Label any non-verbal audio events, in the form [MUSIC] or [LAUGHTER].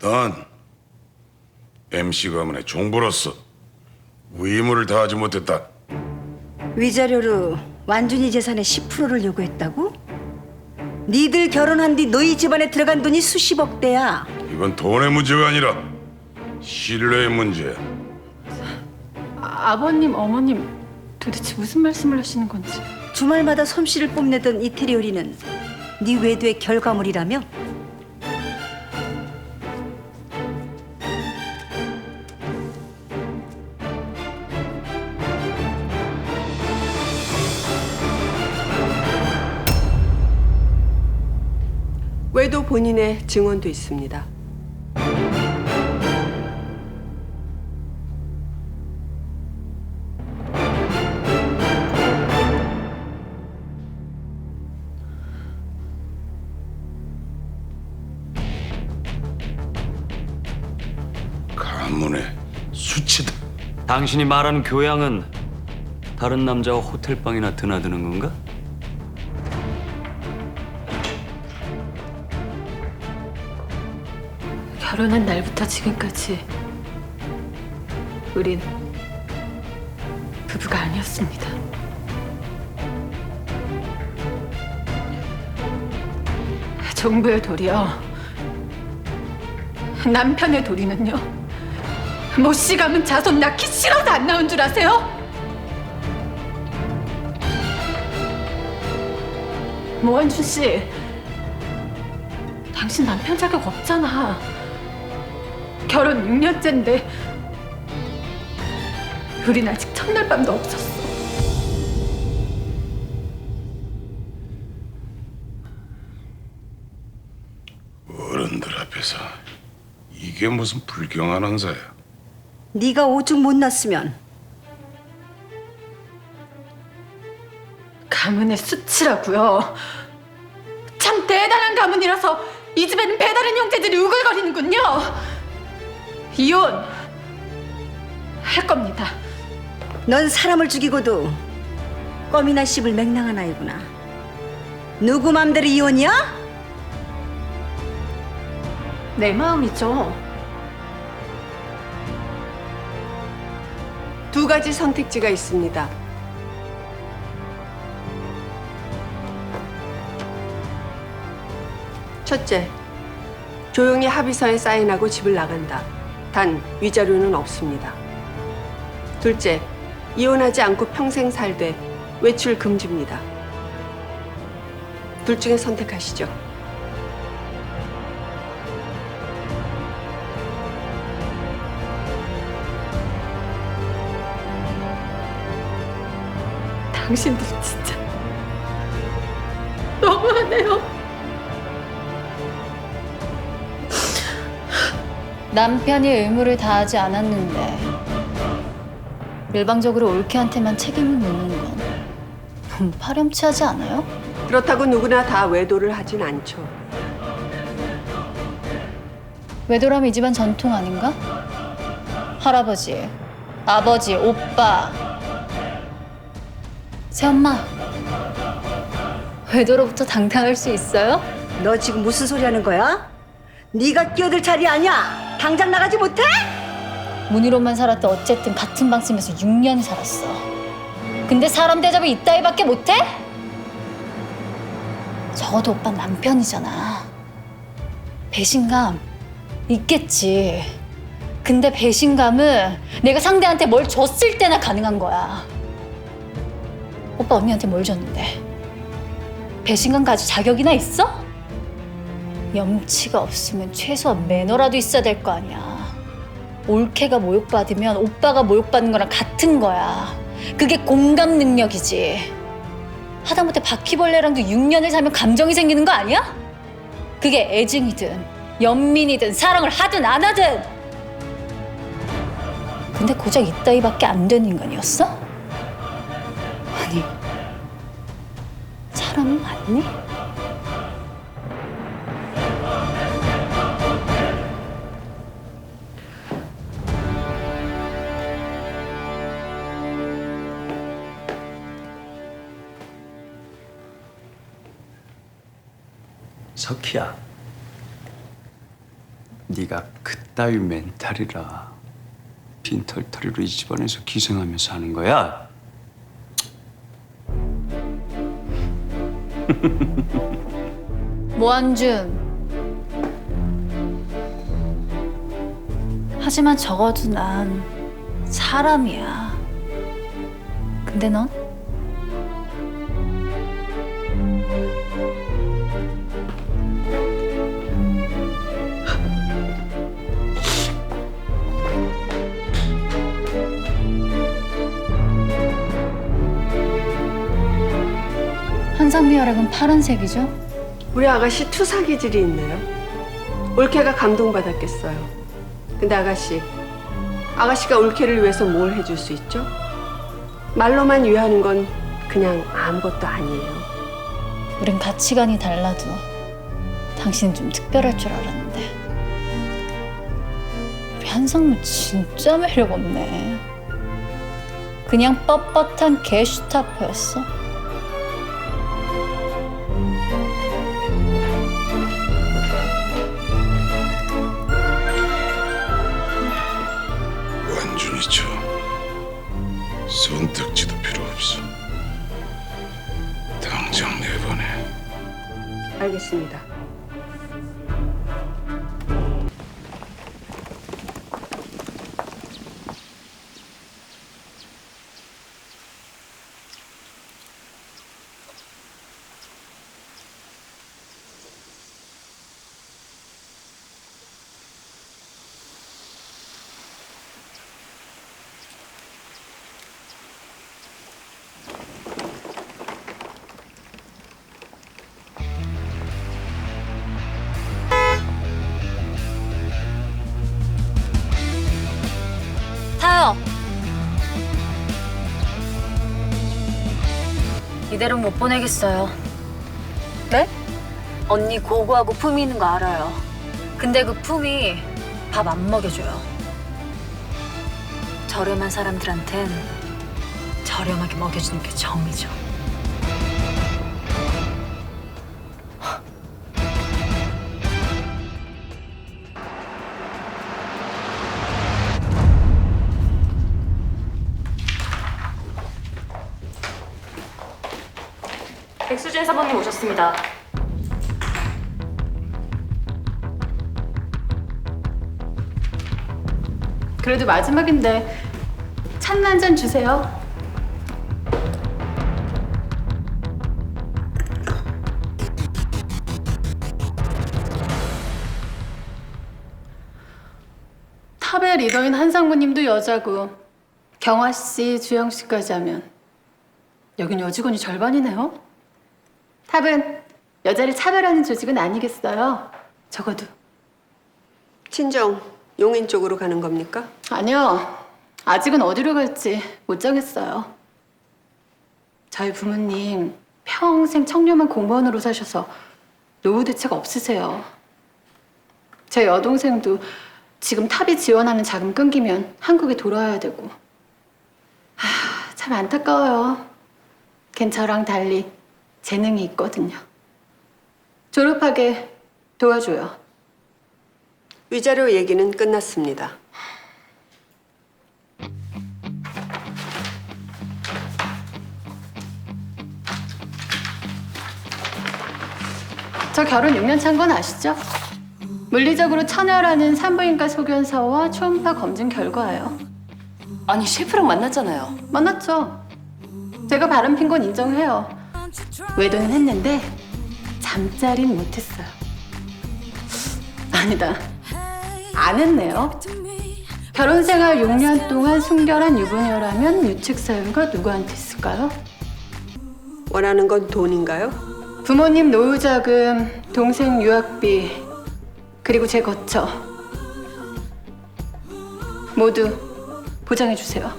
난 MC 가문의 종부로서 의무를 다하지 못했다. 위자료로 완준이 재산의 10%를 요구했다고? 니들 결혼한 뒤 너희 집안에 들어간 돈이 수십억 대야. 이건 돈의 문제가 아니라 신뢰의 문제야. 아, 아버님, 어머님 도대체 무슨 말씀을 하시는 건지. 주말마다 솜씨를 뽐내던 이태리 요리는 네 외도의 결과물이라며? 본인의 증언도 있습니다. 가문의 수치다. 당신이 말하는 교양은 다른 남자와 호텔방이나 드나드는 건가? 결혼한 날부터 지금까지 우린 부부가 아니었습니다. 정부의 도리요. 남편의 도리는요. 모씨 가문 자손 낳기 싫어서 안 나온 줄 아세요? 모한준 씨, 당신 남편 자격 없잖아. 결혼 6년째인데 우린 아직 첫날 밤도 없었어. 어른들 앞에서 이게 무슨 불경한 행사야. 네가 오죽 못 났으면 가문의 수치라고요. 참 대단한 가문이라서 이 집에는 배다른 형제들이 우글거리는군요. 이혼 할 겁니다. 넌 사람을 죽이고도 껌이나 씹을 맹랑한 아이구나. 누구 맘대로 이혼이야? 내 마음이죠. 두 가지 선택지가 있습니다. 첫째, 조용히 합의서에 사인하고 집을 나간다. 단 위자료는 없습니다. 둘째, 이혼하지 않고 평생 살되 외출 금지입니다. 둘 중에 선택하시죠. 당신들 진짜 [LAUGHS] 너무하네요. 남편이 의무를 다하지 않았는데 일방적으로 올케한테만 책임을 묻는 건 너무 파렴치하지 않아요? 그렇다고 누구나 다 외도를 하진 않죠. 외도라면 이 집안 전통 아닌가? 할아버지, 아버지, 오빠, 새엄마 외도로부터 당당할 수 있어요? 너 지금 무슨 소리 하는 거야? 네가 끼어들 자리 아니야. 당장 나가지 못해? 문희로만 살았대 어쨌든 같은 방 쓰면서 6년 살았어. 근데 사람 대접을 이따위밖에 못해? 적어도 오빠 남편이잖아. 배신감 있겠지. 근데 배신감은 내가 상대한테 뭘 줬을 때나 가능한 거야. 오빠 언니한테 뭘 줬는데? 배신감 가질 자격이나 있어? 염치가 없으면 최소한 매너라도 있어야 될 거 아니야. 올케가 모욕받으면 오빠가 모욕받는 거랑 같은 거야. 그게 공감 능력이지. 하다못해 바퀴벌레랑도 6년을 살면 감정이 생기는 거 아니야? 그게 애증이든 연민이든 사랑을 하든 안 하든. 근데 고작 이따위밖에 안 되는 인간이었어? 아니, 사람 맞니? 석희야. 네가 그따위 멘탈이라 빈털터리로 이 집안에서 기생하면서 하는 거야? [LAUGHS] 모한준. 하지만 적어도 난 사람이야. 근데 넌? 한상미 혈액은 파란색이죠? 우리 아가씨 투사 기질이 있네요. 올케가 감동받았겠어요. 근데 아가씨, 아가씨가 올케를 위해서 뭘 해줄 수 있죠? 말로만 위하는 건 그냥 아무것도 아니에요. 우린 가치관이 달라도 당신은 좀 특별할 줄 알았는데 우리 한상무 진짜 매력 없네 그냥 뻣뻣한 게슈타포였어 당장 내보내. 알겠습니다. 이대로 못 보내겠어요. 네? 언니 고고하고 품이 있는 거 알아요. 근데 그 품이 밥 안 먹여줘요. 저렴한 사람들한텐 저렴하게 먹여주는 게 정이죠 백수진 사모님 오셨습니다. 그래도 마지막인데 찬나 한 잔 주세요. 탑의 리더인 한상무님도 여자고 경화 씨, 주영 씨까지 하면 여긴 여직원이 절반이네요. 탑은 여자를 차별하는 조직은 아니겠어요. 적어도 친정, 용인 쪽으로 가는 겁니까? 아니요. 아직은 어디로 갈지 못 정했어요. 저희 부모님 평생 청렴한 공무원으로 사셔서 노후 대책 없으세요. 제 여동생도 지금 탑이 지원하는 자금 끊기면 한국에 돌아와야 되고. 하, 참 안타까워요. 걘 저랑 달리 재능이 있거든요. 졸업하게 도와줘요. 위자료 얘기는 끝났습니다. 저 결혼 6년 차인 건 아시죠? 물리적으로 처녀라는 산부인과 소견서와 초음파 검진 결과예요. 아니 셰프랑 만났잖아요. 만났죠? 제가 바람 핀 건 인정해요. 외도는 했는데 잠자린 못했어요. 아니다. 안 했네요. 결혼 생활 6년 동안 순결한 유부녀라면 유책 사유가 누구한테 있을까요? 원하는 건 돈인가요? 부모님 노후 자금, 동생 유학비, 그리고 제 거처 모두 보장해 주세요.